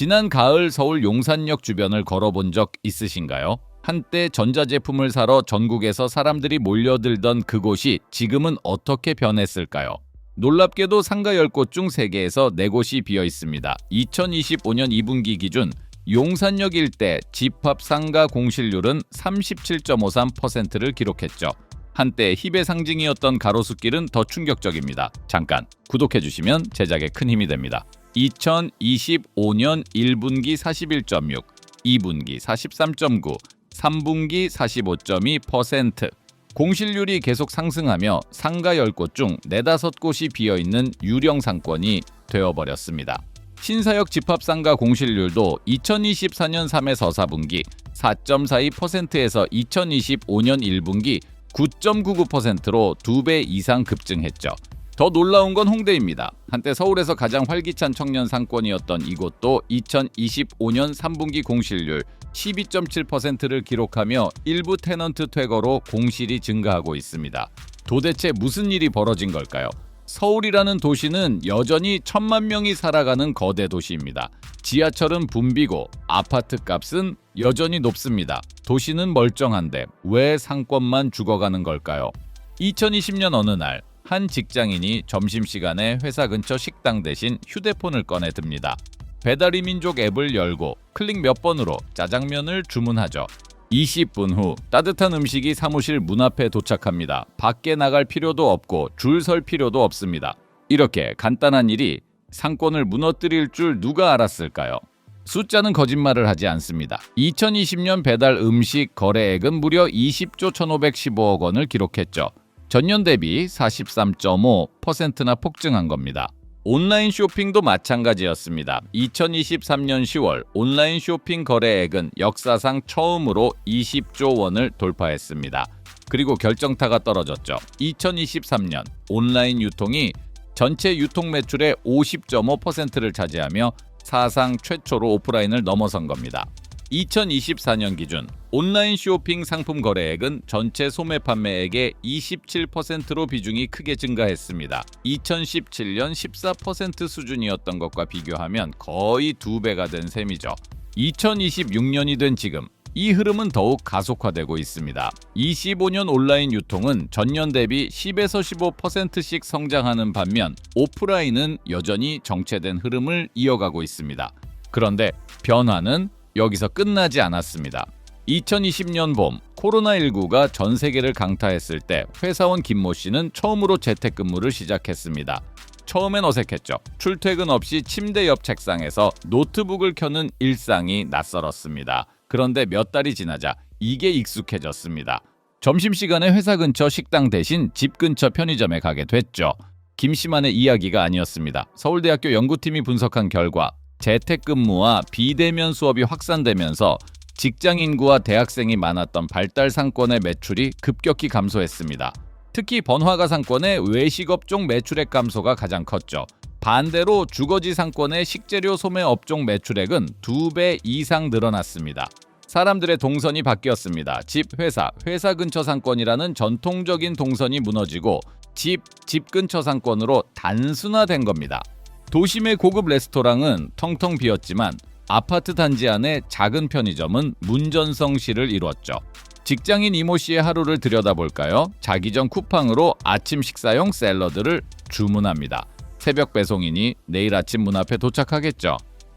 지난 가을 서울 용산역 주변을 걸어본 적 있으신가요? 한때 전자제품을 사러 전국에서 사람들이 몰려들던 그곳이 지금은 어떻게 변했을까요? 놀랍게도 상가 10곳 중 3개에서 4곳이 비어 있습니다. 2025년 2분기 기준 용산역 일대 집합 상가 공실률은 37.53%를 기록했죠. 한때 힙의 상징이었던 가로수길은 더 충격적입니다. 잠깐 구독해 주시면 제작에 큰 힘이 됩니다. 2025년 1분기 41.6, 2분기 43.9, 3분기 45.2%. 공실률이 계속 상승하며 상가 10곳 중 4, 5곳이 비어있는 유령 상권이 되어버렸습니다. 신사역 집합상가 공실률도 2024년 3에서 4분기 4.42%에서 2025년 1분기 9.99%로 2배 이상 급증했죠. 더 놀라운 건 홍대입니다. 한때 서울에서 가장 활기찬 청년 상권이었던 이곳도 2025년 3분기 공실률 12.7%를 기록하며 일부 테넌트 퇴거로 공실이 증가하고 있습니다. 도대체 무슨 일이 벌어진 걸까요? 서울이라는 도시는 여전히 천만 명이 살아가는 거대 도시입니다. 지하철은 붐비고 아파트 값은 여전히 높습니다. 도시는 멀쩡한데 왜 상권만 죽어가는 걸까요? 2020년 어느 날 한 직장인이 점심시간에 회사 근처 식당 대신 휴대폰을 꺼내 듭니다. 배달의 민족 앱을 열고 클릭 몇 번으로 짜장면을 주문하죠. 20분 후 따뜻한 음식이 사무실 문 앞에 도착합니다. 밖에 나갈 필요도 없고 줄 설 필요도 없습니다. 이렇게 간단한 일이 상권을 무너뜨릴 줄 누가 알았을까요? 숫자는 거짓말을 하지 않습니다. 2020년 배달 음식 거래액은 무려 20조 1,515억 원을 기록했죠. 전년 대비 43.5%나 폭증한 겁니다. 온라인 쇼핑도 마찬가지였습니다. 2023년 10월 온라인 쇼핑 거래액은 역사상 처음으로 20조 원을 돌파했습니다. 그리고 결정타가 떨어졌죠. 2023년 온라인 유통이 전체 유통 매출의 50.5%를 차지하며 사상 최초로 오프라인을 넘어선 겁니다. 2024년 기준 온라인 쇼핑 상품 거래액은 전체 소매 판매액의 27%로 비중이 크게 증가했습니다. 2017년 14% 수준이었던 것과 비교하면 거의 두 배가 된 셈이죠. 2026년이 된 지금 이 흐름은 더욱 가속화되고 있습니다. 25년 온라인 유통은 전년 대비 10에서 15%씩 성장하는 반면 오프라인은 여전히 정체된 흐름을 이어가고 있습니다. 그런데 변화는 여기서 끝나지 않았습니다. 2020년 봄 코로나19가 전 세계를 강타했을 때 회사원 김모 씨는 처음으로 재택근무를 시작했습니다. 처음엔 어색했죠. 출퇴근 없이 침대 옆 책상에서 노트북을 켜는 일상이 낯설었습니다. 그런데 몇 달이 지나자 이게 익숙해졌습니다. 점심시간에 회사 근처 식당 대신 집 근처 편의점에 가게 됐죠. 김 씨만의 이야기가 아니었습니다. 서울대학교 연구팀이 분석한 결과 재택근무와 비대면 수업이 확산되면서 직장 인구와 대학생이 많았던 발달 상권의 매출이 급격히 감소했습니다. 특히 번화가 상권의 외식 업종 매출액 감소가 가장 컸죠. 반대로 주거지 상권의 식재료 소매 업종 매출액은 두 배 이상 늘어났습니다. 사람들의 동선이 바뀌었습니다. 집, 회사, 회사 근처 상권이라는 전통적인 동선이 무너지고 집, 집 근처 상권으로 단순화된 겁니다. 도심의 고급 레스토랑은 텅텅 비었지만 아파트 단지 안의 작은 편의점은 문전성시를 이루었죠. 직장인 이모 씨의 하루를 들여다볼까요? 자기 전 쿠팡으로 아침 식사용 샐러드를 주문합니다. 새벽 배송이니 내일 아침 문 앞에 도착하겠죠.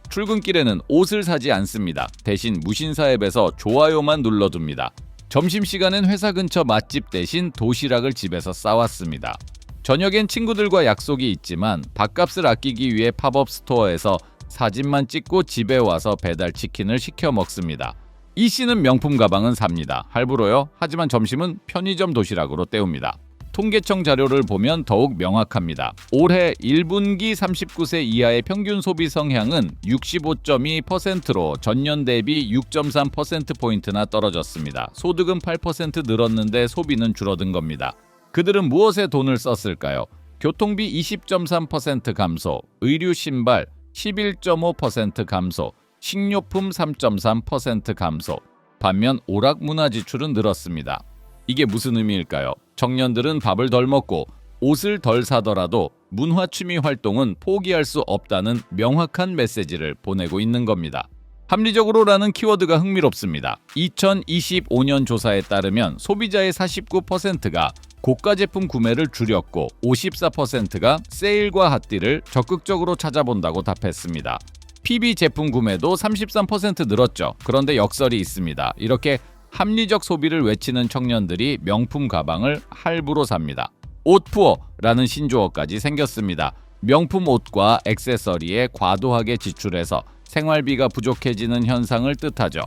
출근길에는 옷을 사지 않습니다. 대신 무신사 앱에서 좋아요만 눌러둡니다. 점심시간엔 회사 근처 맛집 대신 도시락을 집에서 싸왔습니다. 저녁엔 친구들과 약속이 있지만 밥값을 아끼기 위해 팝업 스토어에서 사진만 찍고 집에 와서 배달 치킨을 시켜 먹습니다. 이 씨는 명품 가방은 삽니다. 할부로요. 하지만 점심은 편의점 도시락으로 때웁니다. 통계청 자료를 보면 더욱 명확합니다. 올해 1분기 39세 이하의 평균 소비 성향은 65.2%로 전년 대비 6.3%포인트나 떨어졌습니다. 소득은 8% 늘었는데 소비는 줄어든 겁니다. 그들은 무엇에 돈을 썼을까요? 교통비 20.3% 감소, 의류 신발 11.5% 감소, 식료품 3.3% 감소. 반면 오락 문화 지출은 늘었습니다. 이게 무슨 의미일까요? 청년들은 밥을 덜 먹고 옷을 덜 사더라도 문화 취미 활동은 포기할 수 없다는 명확한 메시지를 보내고 있는 겁니다. 합리적으로라는 키워드가 흥미롭습니다. 2025년 조사에 따르면 소비자의 49%가 고가 제품 구매를 줄였고 54%가 세일과 핫딜을 적극적으로 찾아본다고 답했습니다. PB 제품 구매도 33% 늘었죠. 그런데 역설이 있습니다. 이렇게 합리적 소비를 외치는 청년들이 명품 가방을 할부로 삽니다. 옷푸어라는 신조어까지 생겼습니다. 명품 옷과 액세서리에 과도하게 지출해서 생활비가 부족해지는 현상을 뜻하죠.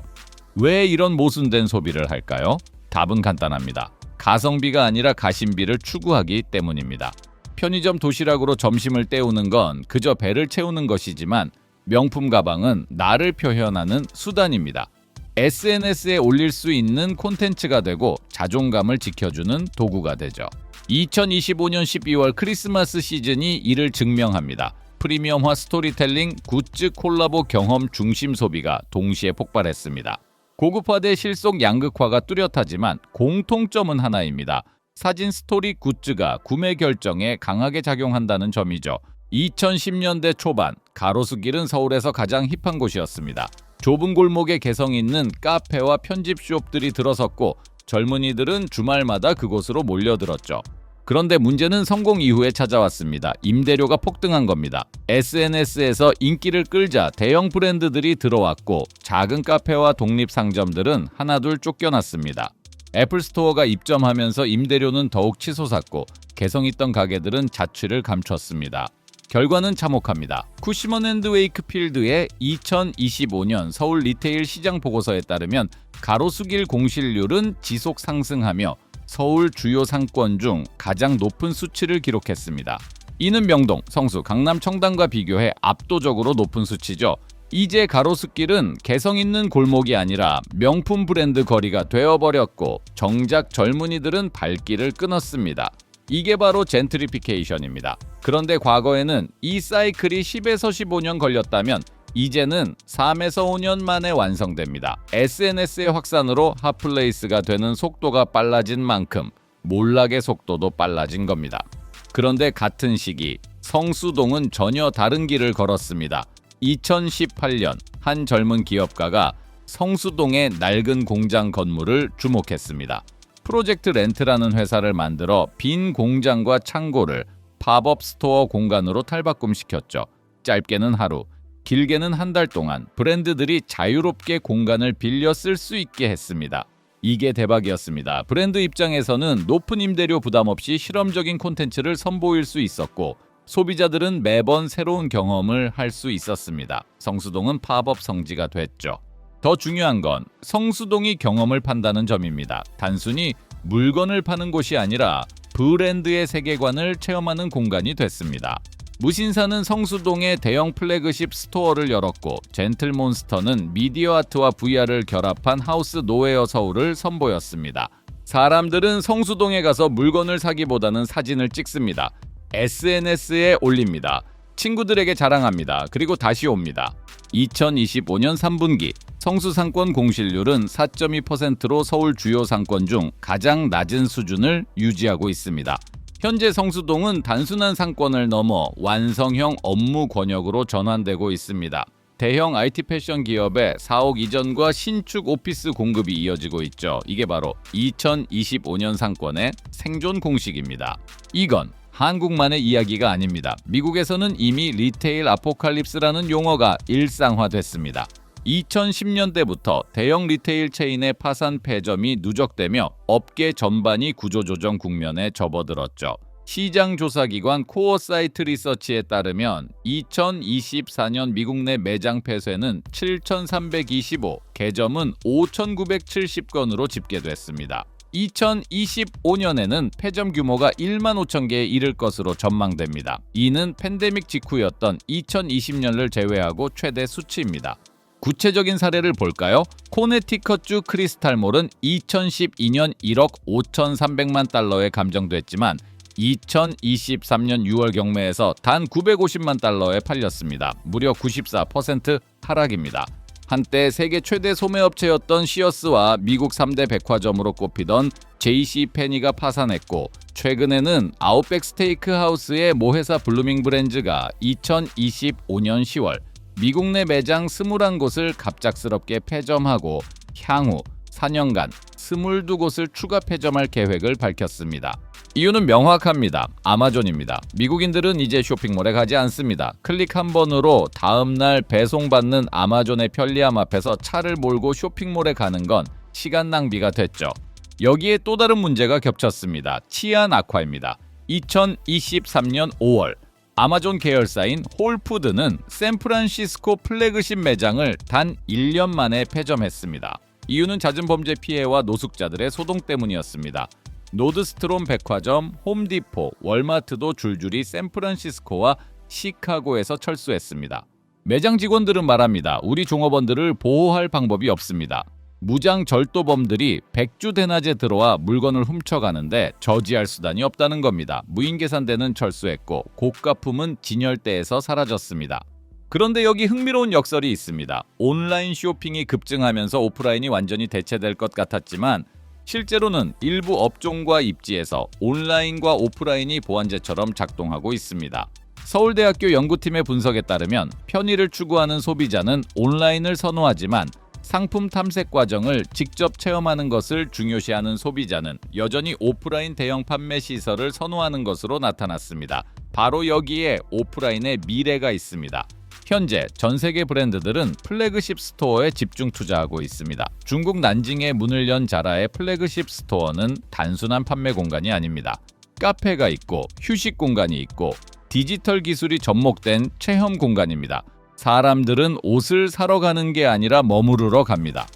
왜 이런 모순된 소비를 할까요? 답은 간단합니다. 가성비가 아니라 가심비를 추구하기 때문입니다. 편의점 도시락으로 점심을 때우는 건 그저 배를 채우는 것이지만 명품 가방은 나를 표현하는 수단입니다. SNS에 올릴 수 있는 콘텐츠가 되고 자존감을 지켜주는 도구가 되죠. 2025년 12월 크리스마스 시즌이 이를 증명합니다. 프리미엄화 스토리텔링, 굿즈 콜라보 경험 중심 소비가 동시에 폭발했습니다. 고급화 대 실속 양극화가 뚜렷하지만 공통점은 하나입니다. 사진 스토리 굿즈가 구매 결정에 강하게 작용한다는 점이죠. 2010년대 초반 가로수길은 서울에서 가장 힙한 곳이었습니다. 좁은 골목에 개성 있는 카페와 편집숍들이 들어섰고 젊은이들은 주말마다 그곳으로 몰려들었죠. 그런데 문제는 성공 이후에 찾아왔습니다. 임대료가 폭등한 겁니다. SNS에서 인기를 끌자 대형 브랜드들이 들어왔고 작은 카페와 독립 상점들은 하나둘 쫓겨났습니다. 애플 스토어가 입점하면서 임대료는 더욱 치솟았고 개성 있던 가게들은 자취를 감췄습니다. 결과는 참혹합니다. 쿠시먼 앤드 웨이크필드의 2025년 서울 리테일 시장 보고서에 따르면 가로수길 공실률은 지속 상승하며 서울 주요 상권 중 가장 높은 수치를 기록했습니다. 이는 명동, 성수, 강남 청담과 비교해 압도적으로 높은 수치죠. 이제 가로수길은 개성 있는 골목이 아니라 명품 브랜드 거리가 되어버렸고 정작 젊은이들은 발길을 끊었습니다. 이게 바로 젠트리피케이션입니다. 그런데 과거에는 이 사이클이 10에서 15년 걸렸다면 이제는 3에서 5년 만에 완성됩니다. SNS의 확산으로 핫플레이스가 되는 속도가 빨라진 만큼 몰락의 속도도 빨라진 겁니다. 그런데 같은 시기 성수동은 전혀 다른 길을 걸었습니다. 2018년 한 젊은 기업가가 성수동의 낡은 공장 건물을 주목했습니다. 프로젝트 렌트라는 회사를 만들어 빈 공장과 창고를 팝업 스토어 공간으로 탈바꿈시켰죠. 짧게는 하루, 길게는 한 달 동안 브랜드들이 자유롭게 공간을 빌려 쓸 수 있게 했습니다. 이게 대박이었습니다. 브랜드 입장에서는 높은 임대료 부담 없이 실험적인 콘텐츠를 선보일 수 있었고 소비자들은 매번 새로운 경험을 할 수 있었습니다. 성수동은 팝업 성지가 됐죠. 더 중요한 건 성수동이 경험을 판다는 점입니다. 단순히 물건을 파는 곳이 아니라 브랜드의 세계관을 체험하는 공간이 됐습니다. 무신사는 성수동에 대형 플래그십 스토어를 열었고 젠틀몬스터는 미디어 아트와 VR을 결합한 하우스 노웨어 서울을 선보였습니다. 사람들은 성수동에 가서 물건을 사기보다는 사진을 찍습니다. SNS에 올립니다. 친구들에게 자랑합니다. 그리고 다시 옵니다. 2025년 3분기 성수 상권 공실률은 4.2%로 서울 주요 상권 중 가장 낮은 수준을 유지하고 있습니다. 현재 성수동은 단순한 상권을 넘어 완성형 업무 권역으로 전환되고 있습니다. 대형 IT 패션 기업의 4억 이전과 신축 오피스 공급이 이어지고 있죠. 이게 바로 2025년 상권의 생존 공식입니다. 이건 한국만의 이야기가 아닙니다. 미국에서는 이미 리테일 아포칼립스라는 용어가 일상화됐습니다. 2010년대부터 대형 리테일 체인의 파산 폐점이 누적되며 업계 전반이 구조조정 국면에 접어들었죠. 시장 조사 기관 코어 사이트 리서치에 따르면 2024년 미국 내 매장 폐쇄는 7,325, 개점은 5,970건으로 집계됐습니다. 2025년에는 폐점 규모가 1만 5천 개에 이를 것으로 전망됩니다. 이는 팬데믹 직후였던 2020년을 제외하고 최대 수치입니다. 구체적인 사례를 볼까요? 코네티컷주 크리스탈몰은 2012년 1억 5,300만 달러에 감정됐지만 2023년 6월 경매에서 단 950만 달러에 팔렸습니다. 무려 94% 하락입니다. 한때 세계 최대 소매업체였던 시어스와 미국 3대 백화점으로 꼽히던 JC 페니가 파산했고 최근에는 아웃백 스테이크 하우스의 모회사 블루밍 브랜즈가 2025년 10월 미국 내 매장 21곳을 갑작스럽게 폐점하고 향후 4년간 22곳을 추가 폐점할 계획을 밝혔습니다. 이유는 명확합니다. 아마존입니다. 미국인들은 이제 쇼핑몰에 가지 않습니다. 클릭 한 번으로 다음날 배송받는 아마존의 편리함 앞에서 차를 몰고 쇼핑몰에 가는 건 시간 낭비가 됐죠. 여기에 또 다른 문제가 겹쳤습니다. 치안 악화입니다. 2023년 5월 아마존 계열사인 홀푸드는 샌프란시스코 플래그십 매장을 단 1년 만에 폐점했습니다. 이유는 잦은 범죄 피해와 노숙자들의 소동 때문이었습니다. 노드스트롬 백화점, 홈디포, 월마트도 줄줄이 샌프란시스코와 시카고에서 철수했습니다. 매장 직원들은 말합니다. 우리 종업원들을 보호할 방법이 없습니다. 무장 절도범들이 백주 대낮에 들어와 물건을 훔쳐가는데 저지할 수단이 없다는 겁니다. 무인 계산대는 철수했고 고가품은 진열대에서 사라졌습니다. 그런데 여기 흥미로운 역설이 있습니다. 온라인 쇼핑이 급증하면서 오프라인이 완전히 대체될 것 같았지만 실제로는 일부 업종과 입지에서 온라인과 오프라인이 보완제처럼 작동하고 있습니다. 서울대학교 연구팀의 분석에 따르면 편의를 추구하는 소비자는 온라인을 선호하지만 상품 탐색 과정을 직접 체험하는 것을 중요시하는 소비자는 여전히 오프라인 대형 판매 시설을 선호하는 것으로 나타났습니다. 바로 여기에 오프라인의 미래가 있습니다. 현재 전 세계 브랜드들은 플래그십 스토어에 집중 투자하고 있습니다. 중국 난징에 문을 연 자라의 플래그십 스토어는 단순한 판매 공간이 아닙니다. 카페가 있고 휴식 공간이 있고 디지털 기술이 접목된 체험 공간입니다. 사람들은 옷을 사러 가는 게 아니라 머무르러 갑니다.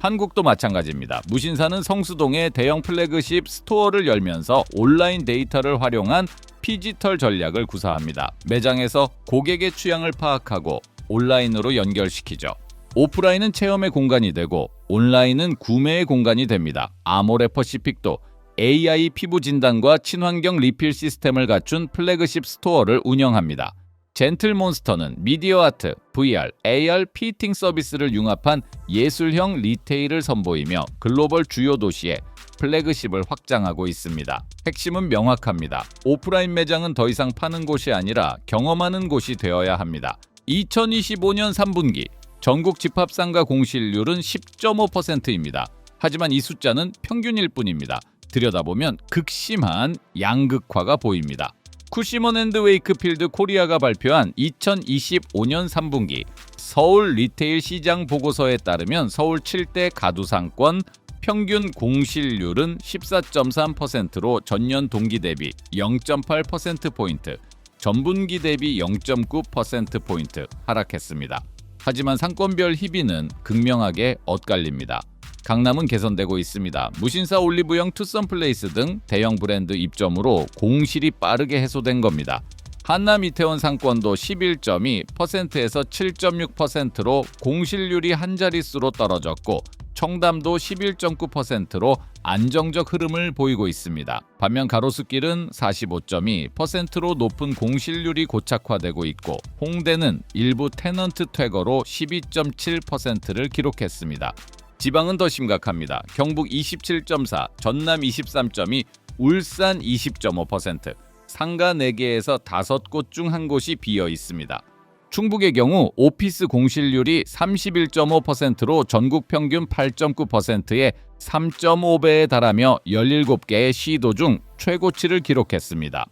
한국도 마찬가지입니다. 무신사는 성수동에 대형 플래그십 스토어를 열면서 온라인 데이터를 활용한 피지털 전략을 구사합니다. 매장에서 고객의 취향을 파악하고 온라인으로 연결시키죠. 오프라인은 체험의 공간이 되고 온라인은 구매의 공간이 됩니다. 아모레 퍼시픽도 AI 피부 진단과 친환경 리필 시스템을 갖춘 플래그십 스토어를 운영합니다. 젠틀몬스터는 미디어 아트, VR, AR 피팅 서비스를 융합한 예술형 리테일을 선보이며 글로벌 주요 도시에 플래그십을 확장하고 있습니다. 핵심은 명확합니다. 오프라인 매장은 더 이상 파는 곳이 아니라 경험하는 곳이 되어야 합니다. 2025년 3분기 전국 집합상가 공실률은 10.5%입니다. 하지만 이 숫자는 평균일 뿐입니다. 들여다보면 극심한 양극화가 보입니다. 쿠시먼 앤드 웨이크필드 코리아가 발표한 2025년 3분기 서울 리테일 시장 보고서에 따르면 서울 7대 가두상권 평균 공실률은 14.3%로 전년 동기 대비 0.8%포인트, 전분기 대비 0.9%포인트 하락했습니다. 하지만 상권별 희비는 극명하게 엇갈립니다. 강남은 개선되고 있습니다. 무신사 올리브영 투썸 플레이스 등 대형 브랜드 입점으로 공실이 빠르게 해소된 겁니다. 한남 이태원 상권도 11.2%에서 7.6%로 공실률이 한 자릿수로 떨어졌고 청담도 11.9%로 안정적 흐름을 보이고 있습니다. 반면 가로수길은 45.2%로 높은 공실률이 고착화되고 있고 홍대는 일부 테넌트 퇴거로 12.7%를 기록했습니다. 지방은 더 심각합니다. 경북 27.4, 전남 23.2, 울산 20.5%, 상가 4개에서 5곳 중 한 곳이 비어 있습니다. 충북의 경우 오피스 공실률이 31.5%로 전국 평균 8.9%의 3.5배에 달하며 17개의 시도 중 최고치를 기록했습니다.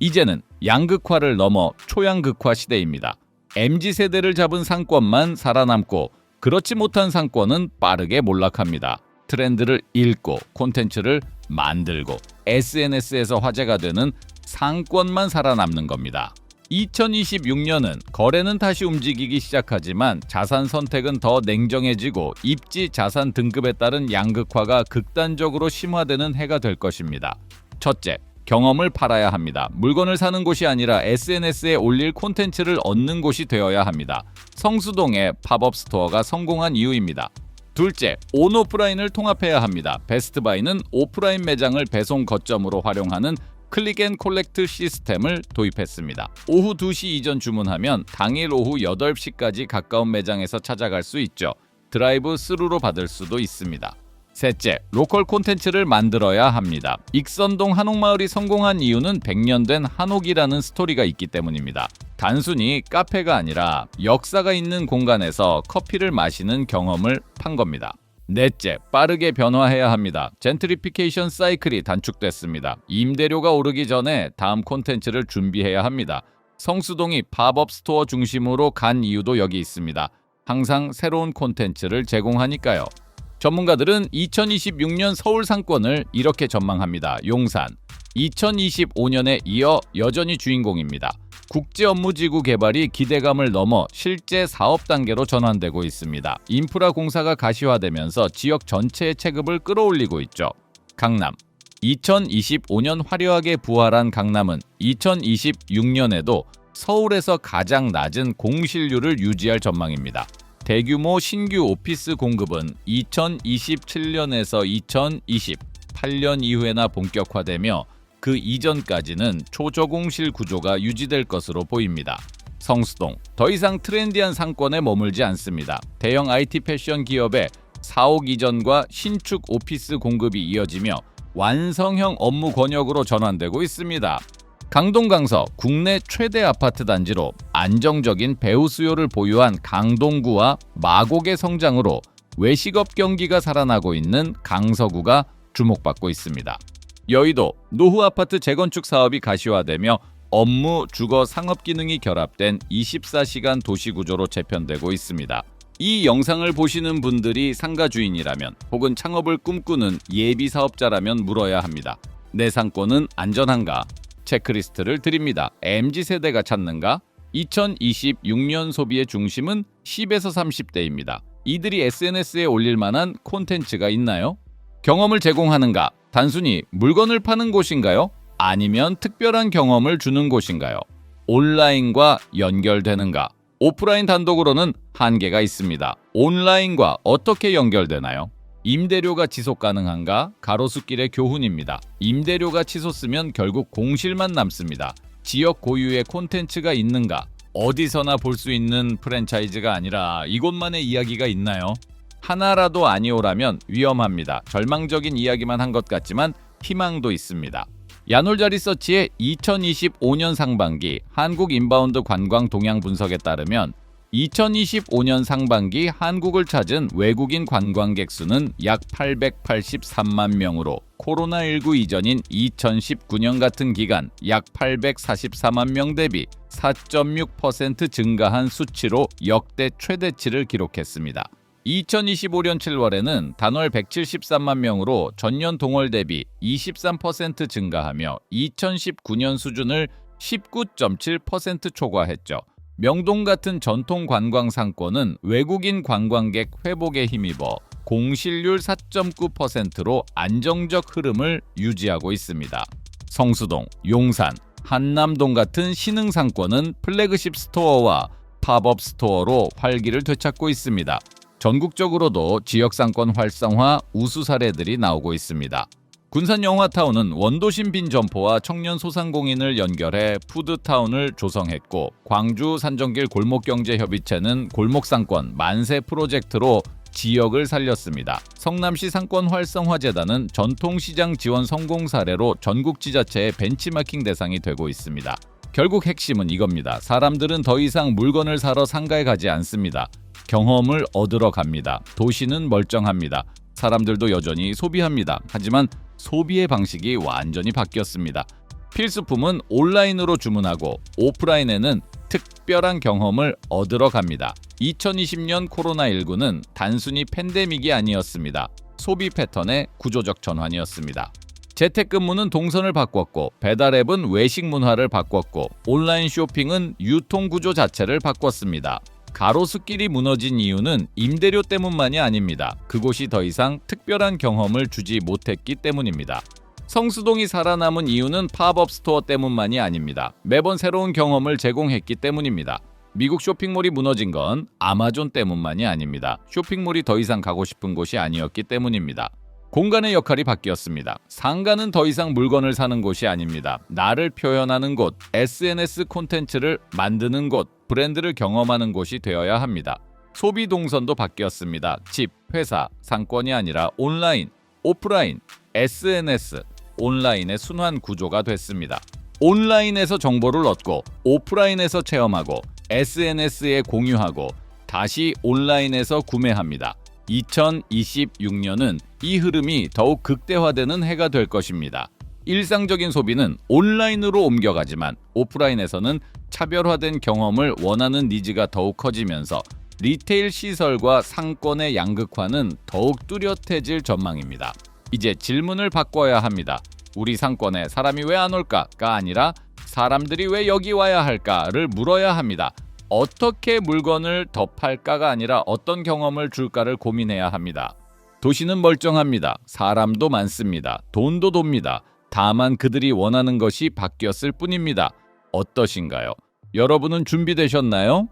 이제는 양극화를 넘어 초양극화 시대입니다. MZ 세대를 잡은 상권만 살아남고 그렇지 못한 상권은 빠르게 몰락합니다. 트렌드를 읽고 콘텐츠를 만들고 SNS에서 화제가 되는 상권만 살아남는 겁니다. 2026년은 거래는 다시 움직이기 시작하지만 자산 선택은 더 냉정해지고 입지 자산 등급에 따른 양극화가 극단적으로 심화되는 해가 될 것입니다. 첫째, 경험을 팔아야 합니다. 물건을 사는 곳이 아니라 SNS에 올릴 콘텐츠를 얻는 곳이 되어야 합니다. 성수동의 팝업 스토어가 성공한 이유입니다. 둘째, 온 오프라인을 통합해야 합니다. 베스트바이는 오프라인 매장을 배송 거점으로 활용하는 클릭 앤 콜렉트 시스템을 도입했습니다. 오후 2시 이전 주문하면 당일 오후 8시까지 가까운 매장에서 찾아갈 수 있죠. 드라이브 스루로 받을 수도 있습니다. 셋째, 로컬 콘텐츠를 만들어야 합니다. 익선동 한옥마을이 성공한 이유는 100년 된 한옥이라는 스토리가 있기 때문입니다. 단순히 카페가 아니라 역사가 있는 공간에서 커피를 마시는 경험을 판 겁니다. 넷째, 빠르게 변화해야 합니다. 젠트리피케이션 사이클이 단축됐습니다. 임대료가 오르기 전에 다음 콘텐츠를 준비해야 합니다. 성수동이 팝업 스토어 중심으로 간 이유도 여기 있습니다. 항상 새로운 콘텐츠를 제공하니까요. 전문가들은 2026년 서울 상권을 이렇게 전망합니다. 용산. 2025년에 이어 여전히 주인공입니다. 국제 업무지구 개발이 기대감을 넘어 실제 사업 단계로 전환되고 있습니다. 인프라 공사가 가시화되면서 지역 전체의 체급을 끌어올리고 있죠. 강남. 2025년 화려하게 부활한 강남은 2026년에도 서울에서 가장 낮은 공실률을 유지할 전망입니다. 대규모 신규 오피스 공급은 2027년에서 2028년 이후에나 본격화되며 그 이전까지는 초저공실 구조가 유지될 것으로 보입니다. 성수동 더 이상 트렌디한 상권에 머물지 않습니다. 대형 IT 패션 기업의 사옥 이전과 신축 오피스 공급이 이어지며 완성형 업무 권역으로 전환되고 있습니다. 강동 강서 국내 최대 아파트 단지로 안정적인 배우 수요를 보유한 강동구와 마곡의 성장으로 외식업 경기가 살아나고 있는 강서구가 주목받고 있습니다. 여의도 노후 아파트 재건축 사업이 가시화되며 업무, 주거, 상업 기능이 결합된 24시간 도시 구조로 재편되고 있습니다. 이 영상을 보시는 분들이 상가 주인이라면 혹은 창업을 꿈꾸는 예비 사업자라면 물어야 합니다. 내 상권은 안전한가? 체크리스트를 드립니다. MZ 세대가 찾는가? 2026년 소비의 중심은 10에서 30대입니다. 이들이 SNS에 올릴 만한 콘텐츠가 있나요? 경험을 제공하는가? 단순히 물건을 파는 곳인가요? 아니면 특별한 경험을 주는 곳인가요? 온라인과 연결되는가? 오프라인 단독으로는 한계가 있습니다. 온라인과 어떻게 연결되나요? 임대료가 지속 가능한가? 가로수길의 교훈입니다. 임대료가 치솟으면 결국 공실만 남습니다. 지역 고유의 콘텐츠가 있는가? 어디서나 볼 수 있는 프랜차이즈가 아니라 이곳만의 이야기가 있나요? 하나라도 아니오라면 위험합니다. 절망적인 이야기만 한 것 같지만 희망도 있습니다. 야놀자 리서치의 2025년 상반기 한국 인바운드 관광 동향 분석에 따르면 2025년 상반기 한국을 찾은 외국인 관광객 수는 약 883만 명으로 코로나19 이전인 2019년 같은 기간 약 844만 명 대비 4.6% 증가한 수치로 역대 최대치를 기록했습니다. 2025년 7월에는 단월 173만 명으로 전년 동월 대비 23% 증가하며 2019년 수준을 19.7% 초과했죠. 명동 같은 전통 관광 상권은 외국인 관광객 회복에 힘입어 공실률 4.9%로 안정적 흐름을 유지하고 있습니다. 성수동, 용산, 한남동 같은 신흥 상권은 플래그십 스토어와 팝업 스토어로 활기를 되찾고 있습니다. 전국적으로도 지역 상권 활성화 우수 사례들이 나오고 있습니다. 군산 영화타운은 원도심 빈 점포와 청년 소상공인을 연결해 푸드타운을 조성했고 광주 산정길 골목경제협의체는 골목상권 만세 프로젝트로 지역을 살렸습니다. 성남시 상권 활성화 재단은 전통시장 지원 성공 사례로 전국 지자체의 벤치마킹 대상이 되고 있습니다. 결국 핵심은 이겁니다. 사람들은 더 이상 물건을 사러 상가에 가지 않습니다. 경험을 얻으러 갑니다. 도시는 멀쩡합니다. 사람들도 여전히 소비합니다. 하지만 소비의 방식이 완전히 바뀌었습니다. 필수품은 온라인으로 주문하고 오프라인에는 특별한 경험을 얻으러 갑니다. 2020년 코로나19는 단순히 팬데믹이 아니었습니다. 소비 패턴의 구조적 전환이었습니다. 재택근무는 동선을 바꿨고 배달앱은 외식 문화를 바꿨고 온라인 쇼핑은 유통 구조 자체를 바꿨습니다. 가로수길이 무너진 이유는 임대료 때문만이 아닙니다. 그곳이 더 이상 특별한 경험을 주지 못했기 때문입니다. 성수동이 살아남은 이유는 팝업 스토어 때문만이 아닙니다. 매번 새로운 경험을 제공했기 때문입니다. 미국 쇼핑몰이 무너진 건 아마존 때문만이 아닙니다. 쇼핑몰이 더 이상 가고 싶은 곳이 아니었기 때문입니다. 공간의 역할이 바뀌었습니다. 상가는 더 이상 물건을 사는 곳이 아닙니다. 나를 표현하는 곳, SNS 콘텐츠를 만드는 곳, 브랜드를 경험하는 곳이 되어야 합니다. 소비 동선도 바뀌었습니다. 집, 회사, 상권이 아니라 온라인, 오프라인, SNS, 온라인의 순환 구조가 됐습니다. 온라인에서 정보를 얻고 오프라인에서 체험하고 SNS에 공유하고 다시 온라인에서 구매합니다. 2026년은 이 흐름이 더욱 극대화되는 해가 될 것입니다. 일상적인 소비는 온라인으로 옮겨가지만 오프라인에서는 차별화된 경험을 원하는 니즈가 더욱 커지면서 리테일 시설과 상권의 양극화는 더욱 뚜렷해질 전망입니다. 이제 질문을 바꿔야 합니다. 우리 상권에 사람이 왜 안 올까가 아니라 사람들이 왜 여기 와야 할까를 물어야 합니다. 어떻게 물건을 더 팔까가 아니라 어떤 경험을 줄까를 고민해야 합니다. 도시는 멀쩡합니다. 사람도 많습니다. 돈도 돕니다. 다만 그들이 원하는 것이 바뀌었을 뿐입니다. 어떠신가요? 여러분은 준비되셨나요?